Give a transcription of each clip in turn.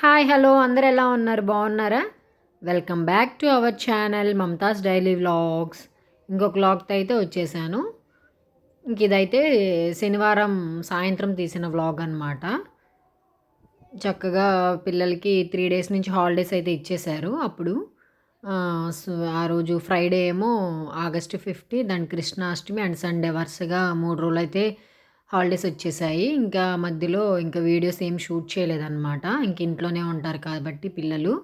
Hi hello అందరు ఎలా ఉన్నారు? బాగున్నారా? Welcome back to our channel Mamata's daily vlogs. ఇంకొక వ్లాగ్తో అయితే వచ్చేసాను. ఇంక ఇదైతే శనివారం సాయంత్రం తీసిన వ్లాగ్ అనమాట చక్కగా పిల్లలకి త్రీ డేస్ నుంచి హాలిడేస్ అయితే ఇచ్చేశారు అప్పుడు. ఆ, సో ఆ రోజు ఫ్రైడే ఏమో ఆగస్టు ఫిఫ్టీ దాని కృష్ణాష్టమి అండ్ సండే వరుసగా మూడు రోజులు అయితే హాలిడేస్ వచ్చేసాయి. ఇంకా మధ్యలో ఇంకా వీడియోస్ ఏం షూట్ చేయలేదన్నమాట. ఇంక ఇంట్లోనే ఉంటారు కాబట్టి పిల్లలు.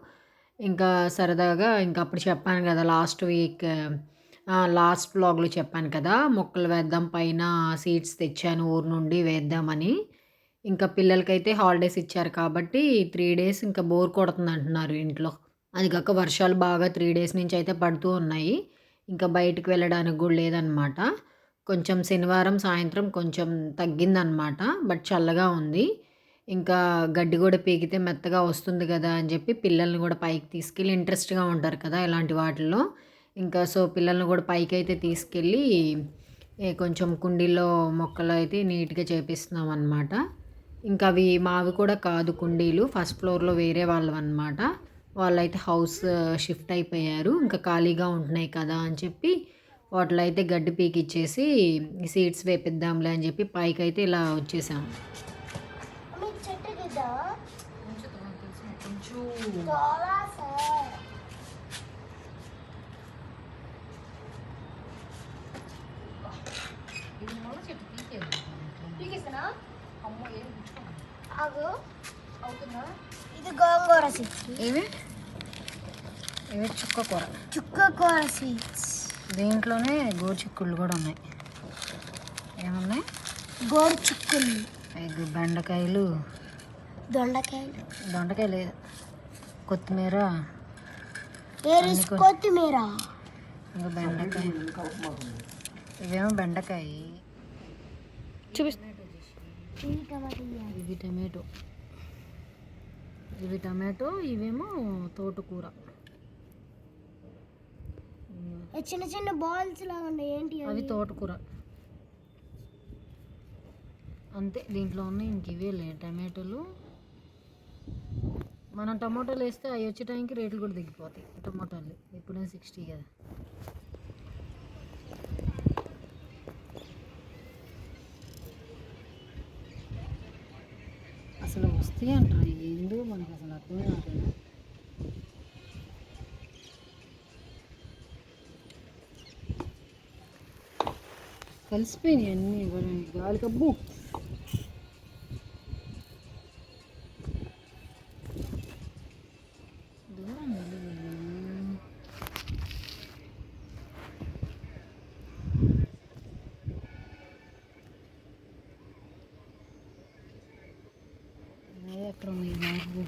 ఇంకా సరదాగా ఇంకా అప్పుడు చెప్పాను కదా లాస్ట్ వీక్ లాస్ట్ బ్లాగ్లో చెప్పాను కదా మొక్కలు వేద్దాం పైన సీడ్స్ తెచ్చాను ఊరు నుండి వేద్దామని. ఇంకా పిల్లలకైతే హాలిడేస్ ఇచ్చారు కాబట్టి త్రీ డేస్ ఇంకా బోర్ కొడుతుంది అంటున్నారు ఇంట్లో. అది కాక వర్షాలు బాగా త్రీ డేస్ నుంచి అయితే పడుతూ ఉన్నాయి. ఇంకా బయటకు వెళ్ళడానికి కూడా లేదనమాట కొంచెం శనివారం సాయంత్రం కొంచెం తగ్గిందనమాట బట్ చల్లగా ఉంది. ఇంకా గడ్డి కూడా పీకితే మెత్తగా వస్తుంది కదా అని చెప్పి పిల్లల్ని కూడా పైకి తీసుకెళ్ళి ఇంట్రెస్ట్గా ఉంటారు కదా ఇలాంటి వాటిల్లో. ఇంకా సో పిల్లల్ని కూడా పైకి అయితే తీసుకెళ్ళి కొంచెం కుండీలో మొక్కలు అయితే నీట్గా చేపిస్తున్నాం అనమాట ఇంకా అవి మావి కూడా కాదు కుండీలు ఫస్ట్ ఫ్లోర్లో వేరే వాళ్ళు అనమాట వాళ్ళైతే హౌస్ షిఫ్ట్ అయిపోయారు ఇంకా ఖాళీగా ఉంటున్నాయి కదా అని చెప్పి వాటిలో అయితే గడ్డి పీకిచ్చేసి సీడ్స్ వేపిద్దాంలే అని చెప్పి పైకి అయితే ఇలా వచ్చేసాము ఇది గోంగూర సీడ్స్. ఇవి చుక్క కూర. చుక్క కూర సీడ్స్. దీంట్లోనే గోచిక్కుళ్ళు కూడా ఉన్నాయి. ఏమున్నాయి? గోరు చుక్కులు ఎగ్ బెండకాయలు. దొండకాయలు. దొండకాయ లేదు. కొత్తిమీర. కొత్తిమీర. ఇంకా బెండకాయ. ఇవేమో బెండకాయ. చూపిస్తా ఇవి టమాటా ఇయ్యాలి. ఇది టమాటో. ఇవి టమాటో ఇవేమో తోటకూర. చిన్న చిన్న బాల్స్ లాగా ఉన్నాయి. ఏంటి అవి తోటకూర. అంతే దీంట్లో ఉన్నాయి ఇంక ఇవే లే టమాటోలు. మనం టమాటోలు వేస్తే అవి వచ్చే టైంకి రేట్లు కూడా తగ్గిపోతాయి. టమాటాలు ఇప్పుడే సిక్స్టీ కదా. అసలు వస్తాయి అంటారు ఏందో మనకు అసలు అర్థం కావట్లేదు. కలిసిపోయినాయి అన్నీ. ఇవ్వడానికి గాలి కబ్బు దూరం వెళ్ళిపోయాను. అదే అక్కడ ఉన్నాయి మార్పు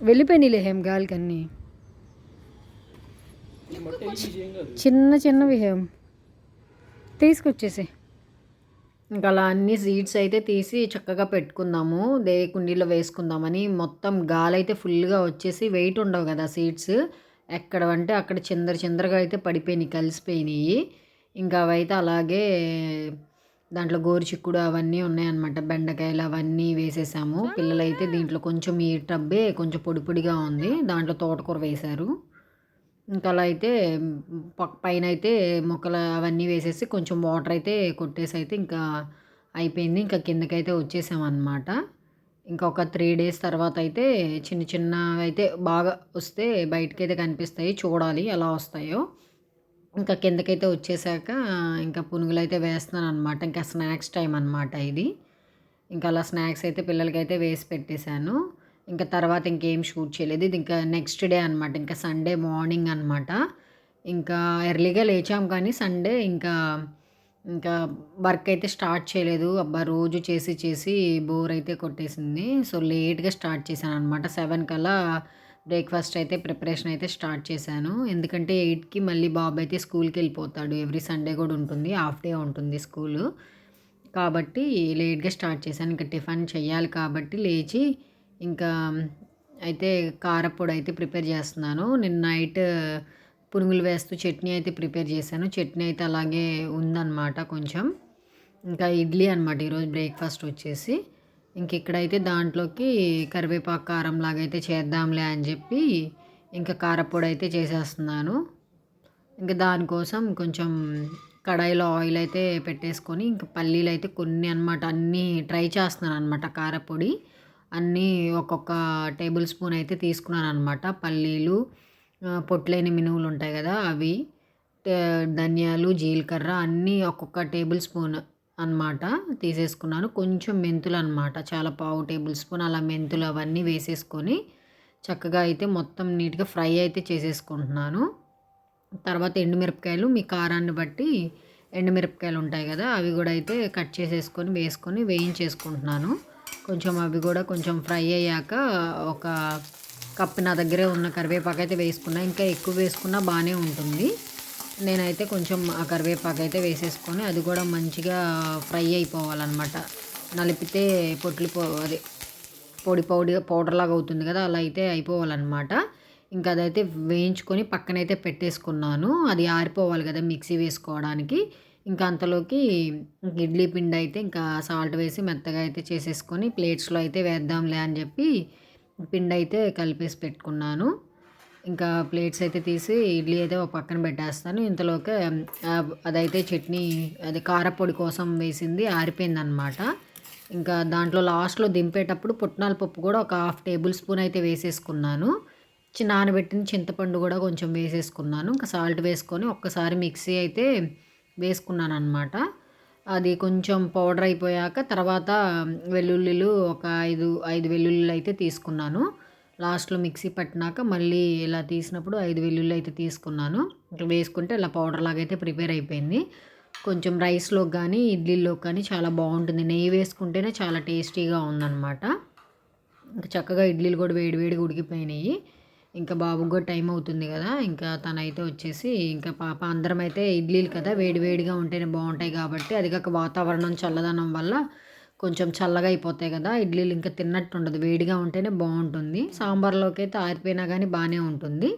వెళ్ళిపోయినాయిలే హేమ్ గాలికి అన్నీ చిన్న చిన్నవి హేమ్. తీసుకొచ్చేసి. ఇంకా అలా అన్ని సీడ్స్ అయితే తీసి చక్కగా పెట్టుకుందాము. దే కుండీలో వేసుకుందామని మొత్తం గాలి అయితే ఫుల్గా వచ్చేసి వెయిట్ ఉండవు కదా సీడ్స్. ఎక్కడ అంటే అక్కడ చిందర చిందరగా అయితే పడిపోయినాయి కలిసిపోయినాయి. ఇంకా అవైతే అలాగే దాంట్లో గోరుచిక్కుడు అవన్నీ ఉన్నాయన్నమాట. బెండకాయలు అవన్నీ వేసేసాము. పిల్లలైతే దీంట్లో కొంచెం ఈ టబ్బే కొంచెం పొడి పొడిగా ఉంది. దాంట్లో తోటకూర వేశారు. ఇంకా అలా అయితే పైన అయితే మొక్కలు అవన్నీ వేసేసి కొంచెం వాటర్ అయితే కొట్టేసి అయితే ఇంకా అయిపోయింది. ఇంకా కిందకైతే వచ్చేసామన్నమాట. ఇంకా ఒక త్రీ డేస్ తర్వాత అయితే చిన్న చిన్న అయితే బాగా వస్తే బయటకి అయితే కనిపిస్తాయి. చూడాలి ఎలా వస్తాయో. ఇంకా కిందకైతే వచ్చేసాక ఇంకా పునుగులు అయితే వేస్తున్నాను అనమాట ఇంకా స్నాక్స్ టైం అనమాట ఇది. ఇంకా అలా స్నాక్స్ అయితే పిల్లలకైతే వేసి పెట్టేశాను. ఇంకా తర్వాత ఇంకేం షూట్ చేయలేదు. ఇది ఇంకా నెక్స్ట్ డే అనమాట ఇంకా సండే మార్నింగ్ అనమాట ఇంకా ఎర్లీగా లేచాం కానీ సండే ఇంకా ఇంకా వర్క్ అయితే స్టార్ట్ చేయలేదు. అబ్బా రోజు చేసి చేసి బోర్ అయితే కొట్టేసింది. సో లేట్గా స్టార్ట్ చేశాను అనమాట సెవెన్ కల్లా బ్రేక్ఫాస్ట్ అయితే ప్రిపరేషన్ అయితే స్టార్ట్ చేశాను. ఎందుకంటే ఎయిట్కి మళ్ళీ బాబు అయితే స్కూల్కి వెళ్ళిపోతాడు. ఎవ్రీ సండే కూడా ఉంటుంది. హాఫ్ డే ఉంటుంది స్కూలు. కాబట్టి లేట్గా స్టార్ట్ చేశాను. ఇంకా టిఫిన్ చేయాలి కాబట్టి లేచి ఇంకా అయితే కారపొడి అయితే ప్రిపేర్ చేస్తున్నాను. నిన్న నైట్ పునుగులు వేస్తూ చట్నీ అయితే ప్రిపేర్ చేశాను. చట్నీ అయితే అలాగే ఉందన్నమాట కొంచెం. ఇంకా ఇడ్లీ అనమాట ఈరోజు బ్రేక్ఫాస్ట్ వచ్చేసి. ఇంక ఇక్కడైతే దాంట్లోకి కరివేపాకు కారం లాగా అయితే చేద్దాంలే అని చెప్పి ఇంకా కారపొడి అయితే చేసేస్తున్నాను. ఇంకా దానికోసం కొంచెం కడాయిలో ఆయిల్ అయితే పెట్టేసుకొని ఇంకా పల్లీలు అయితే కొన్ని అనమాట అన్నీ ట్రై చేస్తున్నాను అనమాట కారపొడి. అన్నీ ఒక్కొక్క టేబుల్ స్పూన్ అయితే తీసుకున్నాను అనమాట పల్లీలు ఆ, పొట్లేని మినువులు ఉంటాయి కదా అవి ధనియాలు జీలకర్ర అన్నీ ఒక్కొక్క టేబుల్ స్పూన్ అన్నమాట. తీసేసుకున్నాను. కొంచెం మెంతులు అనమాట చాలా పావు టేబుల్ స్పూన్ అలా మెంతులు అవన్నీ వేసేసుకొని చక్కగా అయితే మొత్తం నీట్గా ఫ్రై అయితే చేసేసుకుంటున్నాను. తర్వాత ఎండుమిరపకాయలు మీ కారాన్ని బట్టి ఎండుమిరపకాయలు ఉంటాయి కదా అవి కూడా అయితే కట్ చేసేసుకొని వేసుకొని వేయించేసుకుంటున్నాను. కొంచెం అవి కూడా కొంచెం ఫ్రై అయ్యాక ఒక కప్పు నా దగ్గరే ఉన్న కరివేపాకు అయితే వేసుకున్నా. ఇంకా ఎక్కువ వేసుకున్నా బాగానే ఉంటుంది. నేనైతే కొంచెం ఆ కరివేపాకు అయితే వేసేసుకొని అది కూడా మంచిగా ఫ్రై అయిపోవాలన్నమాట. నలిపితే పొట్లు అది పొడి పౌడి పౌడర్ లాగా అవుతుంది కదా అలా అయితే అయిపోవాలన్నమాట. ఇంకా అదైతే వేయించుకొని పక్కనైతే పెట్టేసుకున్నాను. అది ఆరిపోవాలి కదా మిక్సీ వేసుకోవడానికి. ఇంకా అంతలోకి ఇడ్లీ పిండి అయితే ఇంకా సాల్ట్ వేసి మెత్తగా అయితే చేసేసుకొని ప్లేట్స్లో అయితే వేద్దాంలే అని చెప్పి పిండి అయితే కలిపేసి పెట్టుకున్నాను. ఇంకా ప్లేట్స్ అయితే తీసి ఇడ్లీ అయితే ఒక పక్కన పెట్టేస్తాను. ఇంతలోకి అదైతే చట్నీ అది కారపొడి కోసం వేసింది ఆరిపోయిందనమాట ఇంకా దాంట్లో లాస్ట్లో దింపేటప్పుడు పుట్నాల పప్పు కూడా ఒక హాఫ్ టేబుల్ స్పూన్ అయితే వేసేసుకున్నాను. నానబెట్టిన చింతపండు కూడా కొంచెం వేసేసుకున్నాను. ఇంకా సాల్ట్ వేసుకొని ఒక్కసారి మిక్సీ అయితే వేసుకున్నాను అనమాట అది కొంచెం పౌడర్ అయిపోయాక తర్వాత వెల్లుల్లిలు ఒక ఐదు ఐదు వెల్లుల్లిలు అయితే తీసుకున్నాను. లాస్ట్లో మిక్సీ పట్టినాక మళ్ళీ ఇలా తీసినప్పుడు ఐదు వెల్లుల్లి అయితే తీసుకున్నాను. ఇట్లా వేసుకుంటే ఇలా పౌడర్ లాగా అయితే ప్రిపేర్ అయిపోయింది. కొంచెం రైస్లో కానీ ఇడ్లీలో కానీ చాలా బాగుంటుంది. నెయ్యి వేసుకుంటేనే చాలా టేస్టీగా ఉందన్నమాట. ఇంకా చక్కగా ఇడ్లీలు కూడా వేడి వేడిగా ఉడికిపోయినాయి. ఇంకా బాబుకి కూడా టైం అవుతుంది కదా. ఇంకా తనైతే వచ్చేసి ఇంకా పాప అందరం అయితే ఇడ్లీలు కదా వేడి వేడిగా ఉంటేనే బాగుంటాయి కాబట్టి అది కాక వాతావరణం చల్లదనం వల్ల కొంచెం చల్లగా అయిపోతాయి కదా ఇడ్లీలు ఇంకా తిన్నట్టు ఉండదు. వేడిగా ఉంటేనే బాగుంటుంది. సాంబార్లోకి అయితే ఆరిపోయినా కానీ బాగానే ఉంటుంది.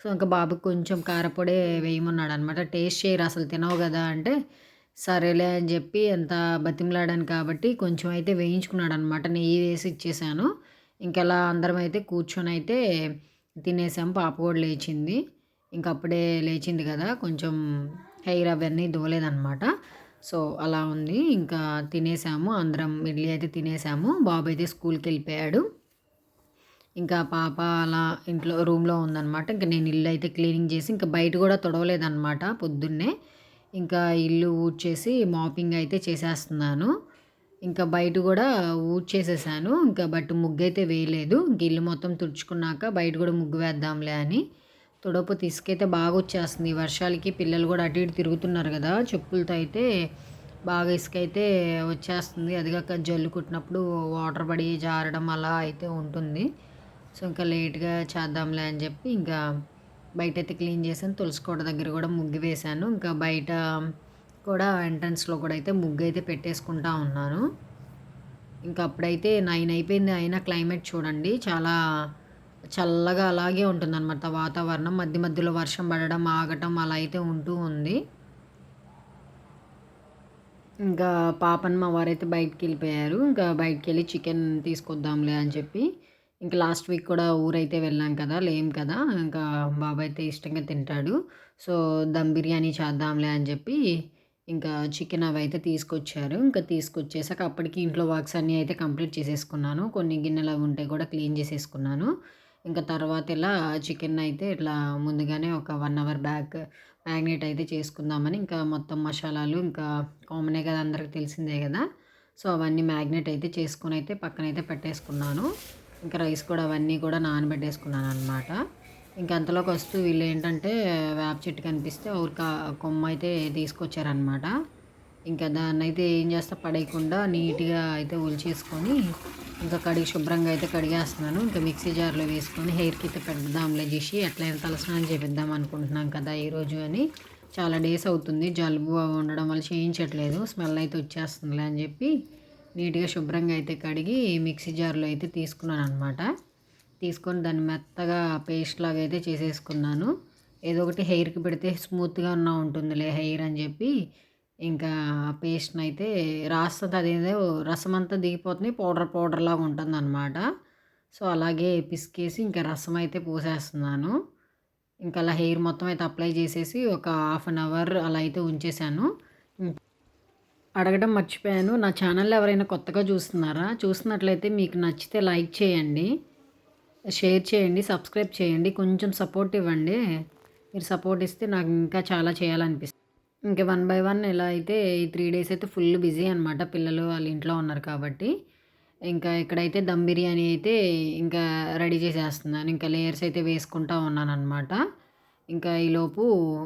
సో ఇంకా బాబుకి కొంచెం కారపొడే వేయమన్నాడు అనమాట టేస్ట్ చేయరు అసలు తినవు కదా అంటే సరేలే అని చెప్పి అంత బతిమలాడాను కాబట్టి కొంచెం అయితే వేయించుకున్నాడు అనమాట నెయ్యి వేసి ఇచ్చేసాను. ఇంకెలా అందరం అయితే కూర్చొని అయితే తినేసాం. పాప కూడా లేచింది. ఇంక అప్పుడే లేచింది కదా కొంచెం హెయిర్ అవన్నీ దోలేదనమాట. సో అలా ఉంది. ఇంకా తినేసాము. అందరం ఇడ్లీ అయితే తినేసాము. బాబు అయితే స్కూల్కి వెళ్ళిపోయాడు. ఇంకా పాప అలా ఇంట్లో రూమ్లో ఉందన్నమాట. ఇంకా నేను ఇల్లు అయితే క్లీనింగ్ చేసి ఇంకా బయట కూడా తొడవలేదన్నమాట పొద్దున్నే. ఇంకా ఇల్లు ఊడ్చేసి మాపింగ్ అయితే చేసేస్తున్నాను. ఇంకా బయట కూడా ఊడ్చేసేసాను. ఇంకా బట్ ముగ్గు అయితే వేయలేదు. ఇంక ఇల్లు మొత్తం తుడుచుకున్నాక బయట కూడా ముగ్గు వేద్దాంలే అని. తొడపతి తీసుకైతే బాగా వచ్చేస్తుంది వర్షాలకి పిల్లలు కూడా అటు ఇటు తిరుగుతున్నారు కదా చెప్పులతో అయితే బాగా ఇసుక అయితే వచ్చేస్తుంది. అది కాక జల్లు కుట్టినప్పుడు వాటర్ పడి జారడం అలా అయితే ఉంటుంది. సో ఇంకా లేట్గా చేద్దాంలే అని చెప్పి ఇంకా బయట అయితే క్లీన్ చేశాను. తులసికోట దగ్గర కూడా ముగ్గు వేశాను. ఇంకా బయట కూడా ఎంట్రన్స్లో కూడా అయితే ముగ్గు అయితే పెట్టేసుకుంటా ఉన్నాను. ఇంకా అప్పుడైతే నైన్ అయిపోయింది. అయినా క్లైమేట్ చూడండి. చాలా చల్లగా అలాగే ఉంటుందన్నమాట వాతావరణం. మధ్య మధ్యలో వర్షం పడడం ఆగటం అలా అయితే ఉంటూ ఉంది. ఇంకా పాపని మా వారైతే బయటికి వెళ్ళిపోయారు ఇంకా బయటికి వెళ్ళి చికెన్ తీసుకొద్దాంలే అని చెప్పి. ఇంకా లాస్ట్ వీక్ కూడా ఊరైతే వెళ్ళాం కదా లేం కదా. ఇంకా బాబాయ్ అయితే ఇష్టంగా తింటాడు. సో దమ్ బిర్యానీ చేద్దాంలే అని చెప్పి ఇంకా చికెన్ అవి అయితే తీసుకొచ్చారు. ఇంకా తీసుకొచ్చేసాక అప్పటికి ఇంట్లో వర్క్స్ అన్నీ అయితే కంప్లీట్ చేసేసుకున్నాను. కొన్ని గిన్నెలు అవి ఉంటే కూడా క్లీన్ చేసేసుకున్నాను. ఇంకా తర్వాత ఇలా చికెన్ అయితే ఇట్లా ముందుగానే ఒక వన్ అవర్ బ్యాక్ మ్యాగ్నేట్ అయితే చేసుకుందామని ఇంకా మొత్తం మసాలాలు ఇంకా కామనే కదా అందరికి తెలిసిందే కదా. సో అవన్నీ మ్యాగ్నేట్ అయితే చేసుకుని అయితే పక్కన అయితే పెట్టేసుకున్నాను. ఇంకా రైస్ కూడా అవన్నీ కూడా నానబెట్టేసుకున్నాను అనమాట ఇంకా అంతలోకి వస్తూ వీళ్ళు ఏంటంటే వేప చెట్టు కనిపిస్తే ఊరిక కొమ్మ అయితే తీసుకొచ్చారనమాట ఇంకా దాన్ని అయితే ఏం చేస్తా పడేయకుండా నీట్గా అయితే ఒలిచేసుకొని ఇంకా కడిగి శుభ్రంగా అయితే కడిగేస్తున్నాను. ఇంకా మిక్సీ జార్లో వేసుకొని హెయిర్కి అయితే పెడదాంలే చేసి ఎట్లయినా తలస్నానం చేపిద్దాం అనుకుంటున్నాం కదా ఈరోజు అని. చాలా డేస్ అవుతుంది జలుబు ఉండడం వల్ల చేయించట్లేదు స్మెల్ అయితే వచ్చేస్తుందిలే అని చెప్పి నీట్గా శుభ్రంగా అయితే కడిగి మిక్సీ జార్లో అయితే తీసుకున్నాను అనమాట తీసుకొని దాన్ని మెత్తగా పేస్ట్ లాగా అయితే చేసేసుకున్నాను. ఏదో ఒకటి హెయిర్కి పెడితే స్మూత్గా ఉన్న ఉంటుందిలే హెయిర్ అని చెప్పి ఇంకా పేస్ట్ని అయితే రాస్తుంది. అదేదో రసం అంతా దిగిపోతుంది. పౌడర్ పౌడర్ లాగా ఉంటుంది అనమాట సో అలాగే పిసికేసి ఇంకా రసం అయితే పోసేస్తున్నాను. ఇంకా అలా హెయిర్ మొత్తం అయితే అప్లై చేసేసి ఒక హాఫ్ అన్ అవర్ అలా అయితే ఉంచేసాను. అడగడం మర్చిపోయాను. నా ఛానల్ ఎవరైనా కొత్తగా చూస్తున్నారా? చూస్తున్నట్లయితే మీకు నచ్చితే లైక్ చేయండి. షేర్ చేయండి. సబ్స్క్రైబ్ చేయండి. కొంచెం సపోర్ట్ ఇవ్వండి. మీరు సపోర్ట్ ఇస్తే నాకు ఇంకా చాలా చేయాలనిపిస్తుంది. ఇంకా వన్ బై వన్ ఎలా అయితే ఈ త్రీ డేస్ అయితే ఫుల్ బిజీ అనమాట పిల్లలు వాళ్ళ ఇంట్లో ఉన్నారు కాబట్టి. ఇంకా ఇక్కడైతే దమ్ బిర్యానీ అయితే ఇంకా రెడీ చేసేస్తున్నాను. ఇంకా లేయర్స్ అయితే వేసుకుంటా ఉన్నాను అనమాట ఇంకా ఈలోపు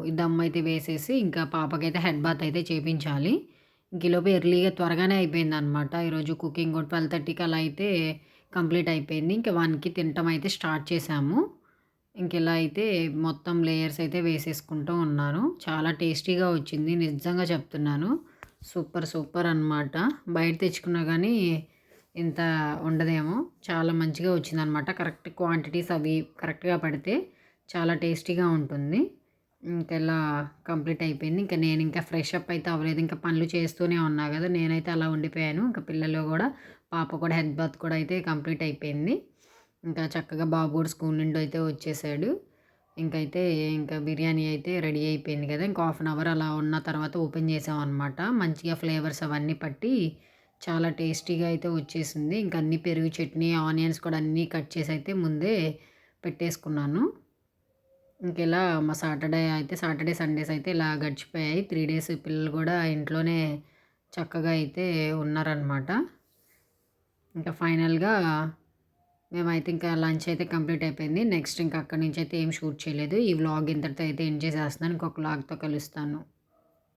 ఈ దమ్ అయితే వేసేసి ఇంకా పాపకైతే హెడ్ బాత్ అయితే చేపించాలి. ఇంక ఈలోపు ఎర్లీగా త్వరగానే అయిపోయింది అనమాట ఈరోజు కుకింగ్ ట్వెల్వ్ థర్టీకి అలా అయితే కంప్లీట్ అయిపోయింది. ఇంకా వన్కి తినటం అయితే స్టార్ట్ చేసాము ఇంకెలా అయితే మొత్తం లేయర్స్ అయితే వేసేసుకుంటూ ఉన్నాను. చాలా టేస్టీగా వచ్చింది. నిజంగా చెప్తున్నాను. సూపర్ సూపర్ అనమాట బయట తెచ్చుకున్నా కానీ ఇంత ఉండదేమో. చాలా మంచిగా వచ్చిందనమాట కరెక్ట్ క్వాంటిటీస్ అవి కరెక్ట్గా పడితే చాలా టేస్టీగా ఉంటుంది. ఇంకా ఇలా కంప్లీట్ అయిపోయింది. ఇంకా నేను ఇంకా ఫ్రెష్ అప్ అయితే అవ్వలేదు. ఇంకా పనులు చేస్తూనే ఉన్నా కదా. నేనైతే అలా ఉండిపోయాను. ఇంకా పిల్లలు కూడా పాప కూడా హెడ్ బాత్ కూడా అయితే కంప్లీట్ అయిపోయింది. ఇంకా చక్కగా బాబు కూడా స్కూల్ నుండి అయితే వచ్చేసాడు. ఇంకైతే ఇంకా బిర్యానీ అయితే రెడీ అయిపోయింది కదా. ఇంకా హాఫ్ అన్ అవర్ అలా ఉన్న తర్వాత ఓపెన్ చేసాం అనమాట మంచిగా ఫ్లేవర్స్ అవన్నీ పట్టి చాలా టేస్టీగా అయితే వచ్చేసింది. ఇంకా అన్ని పెరుగు చట్నీ ఆనియన్స్ కూడా అన్నీ కట్ చేసి అయితే ముందే పెట్టేసుకున్నాను. ఇంకెలా మా సాటర్డే అయితే సాటర్డే సండేస్ అయితే ఇలా గడిచిపోయాయి. త్రీ డేస్ పిల్లలు కూడా ఇంట్లోనే చక్కగా అయితే ఉన్నారనమాట ఇంకా ఫైనల్గా మేమైతే ఇంకా లంచ్ అయితే కంప్లీట్ అయిపోయింది. నెక్స్ట్ ఇంకా అక్కడి నుంచి అయితే ఏం షూట్ చేయలేదు. ఈ వ్లాగ్ ఇంతటితో అయితే ఎండ్ చేసేస్తున్నాను. ఇంకొక వ్లాగ్తో కలుస్తాను.